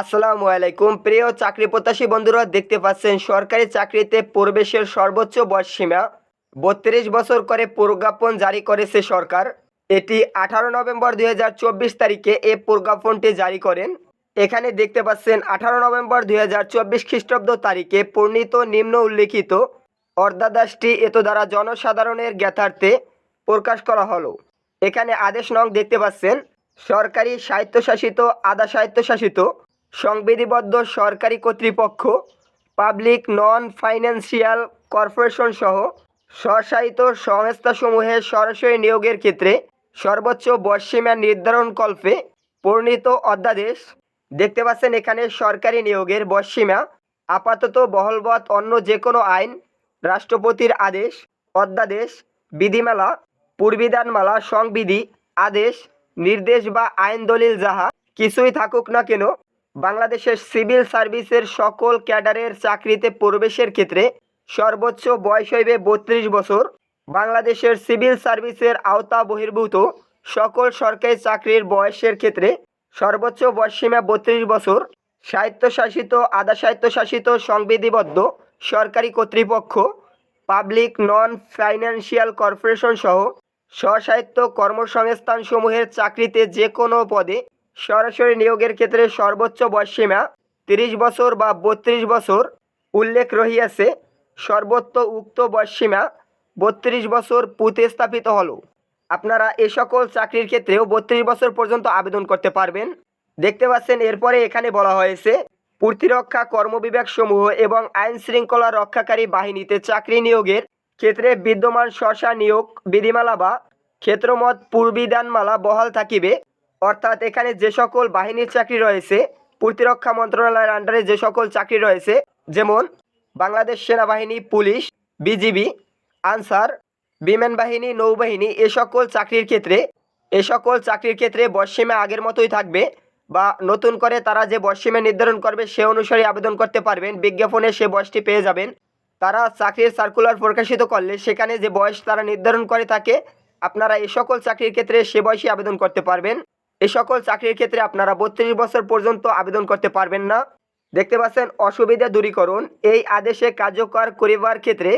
আসসালামু আলাইকুম। প্রিয় চাকরি প্রত্যাশী বন্ধুরা, দেখতে পাচ্ছেন সরকারি চাকরিতে প্রবেশের সর্বোচ্চ বয়সসীমা বত্রিশ বছর করে প্রজ্ঞাপন জারি করেছে সরকার। এটি আঠারো নভেম্বর দুই হাজার চব্বিশ তারিখে এই প্রজ্ঞাপনটি জারি করেন। এখানে দেখতে পাচ্ছেন, আঠারো নভেম্বর দুই হাজার চব্বিশ খ্রিস্টাব্দ তারিখে পূর্ণিত নিম্ন উল্লেখিত অর্ধাদাসটি এত দ্বারা জনসাধারণের জ্ঞাতার্থে প্রকাশ করা হলো। এখানে আদেশ নং দেখতে পাচ্ছেন, সরকারি স্বায়ত্তশাসিত, আধা স্বায়ত্তশাসিত সংবিধিবদ্ধ সরকারি কর্তৃপক্ষ, পাবলিক নন ফাইন্যান্সিয়াল কর্পোরেশন সহ স্বশায়িত সংস্থাসমূহের সরাসরি নিয়োগের ক্ষেত্রে সর্বোচ্চ বয়সীমা নির্ধারণ কল্পে পরিণীত অধ্যাদেশ। দেখতে পাচ্ছেন এখানে সরকারি নিয়োগের বয়সীমা আপাতত বহলবৎ অন্য যে কোনো আইন, রাষ্ট্রপতির আদেশ, অধ্যাদেশ, বিধিমালা পূর্বিধানমালা সংবিধি, আদেশ, নির্দেশ বা আইন দলিল যাহা কিছুই থাকুক না কেন বাংলাদেশের সিভিল সার্ভিসের সকল ক্যাডারের চাকরিতে প্রবেশের ক্ষেত্রে সর্বোচ্চ বয়স হইবে বত্রিশ বছর। বাংলাদেশের সিভিল সার্ভিসের আওতা বহির্ভূত সকল সরকারি চাকরির বয়সের ক্ষেত্রে সর্বোচ্চ বয়সসীমা বত্রিশ বছর। স্বায়ত্তশাসিত আধা স্বায়ত্তশাসিত সংবিধিবদ্ধ সরকারি কর্তৃপক্ষ, পাবলিক নন ফাইন্যান্সিয়াল কর্পোরেশন সহ স্বস্বায়ত্ত কর্মসংস্থানসমূহের চাকরিতে যে কোনো পদে সরাসরি নিয়োগের ক্ষেত্রে সর্বোচ্চ বয়সসীমা তিরিশ বছর বা বত্রিশ বছর উল্লেখ রহিয়াছে। সর্বোচ্চ উক্ত বয়সসীমা বত্রিশ বছর পুঁতে স্থাপিত হলো। আপনারা এ সকল চাকরির ক্ষেত্রেও বত্রিশ বছর পর্যন্ত আবেদন করতে পারবেন। দেখতে পাচ্ছেন, এরপরে এখানে বলা হয়েছে, প্রতিরক্ষা কর্মবিভাগ সমূহ এবং আইন শৃঙ্খলা রক্ষাকারী বাহিনীতে চাকরি নিয়োগের ক্ষেত্রে বিদ্যমান শশা নিয়োগ বিধিমালা বা ক্ষেত্রমত পূর্বিধানমালা বহাল থাকিবে। অর্থাৎ এখানে যে সকল বাহিনীর চাকরি রয়েছে, প্রতিরক্ষা মন্ত্রণালয়ের আন্ডারে যে সকল চাকরি রয়েছে, যেমন বাংলাদেশ সেনাবাহিনী, পুলিশ, বিজিবি, আনসার, বিমান বাহিনী, নৌবাহিনী, এ সকল চাকরির ক্ষেত্রে, এ সকল চাকরির ক্ষেত্রে বয়সসীমা আগের মতোই থাকবে বা নতুন করে তারা যে বয়সসীমা নির্ধারণ করবে সে অনুসারে আবেদন করতে পারবেন। বিজ্ঞাপনে সে বয়সটি পেয়ে যাবেন। তারা চাকরির সার্কুলার প্রকাশিত করলে সেখানে যে বয়স তারা নির্ধারণ করে থাকে, আপনারা এ সকল চাকরির ক্ষেত্রে সে বয়সে আবেদন করতে পারবেন। এই সকল চাকরির ক্ষেত্রে আপনারা বত্রিশ বছর পর্যন্ত আবেদন করতে পারবেন না। দেখতে পাচ্ছেন, অসুবিধা দূরীকরণ। এই আদেশে কার্যকর করিবার ক্ষেত্রে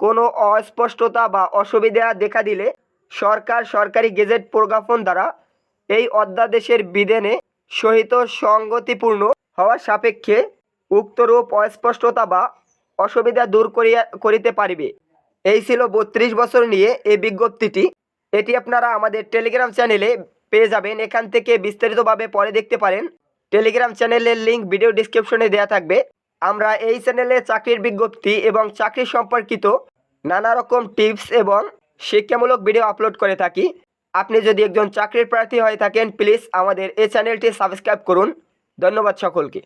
কোনো অস্পষ্টতা বা অসুবিধা দেখা দিলে সরকার সরকারি গেজেট প্রজ্ঞাপন দ্বারা এই অধ্যাদেশের বিধানে সহিত সঙ্গতিপূর্ণ হওয়ার সাপেক্ষে উক্তরূপ অস্পষ্টতা বা অসুবিধা দূর করিয়া, করিতে পারিবে। এই ছিল বত্রিশ বছর নিয়ে এই বিজ্ঞপ্তিটি। এটি আপনারা আমাদের টেলিগ্রাম চ্যানেলে পেয়ে যাবেন। এখান থেকে বিস্তারিতভাবে পরে দেখতে পারেন। টেলিগ্রাম চ্যানেলের লিঙ্ক ভিডিও ডিসক্রিপশনে দেওয়া থাকবে। আমরা এই চ্যানেলে চাকরির বিজ্ঞপ্তি এবং চাকরি সম্পর্কিত নানা রকম টিপস এবং শিক্ষামূলক ভিডিও আপলোড করে থাকি। আপনি যদি একজন চাকরির প্রার্থী হয়ে থাকেন প্লিজ আমাদের এই চ্যানেলটি সাবস্ক্রাইব করুন। ধন্যবাদ সকলকে।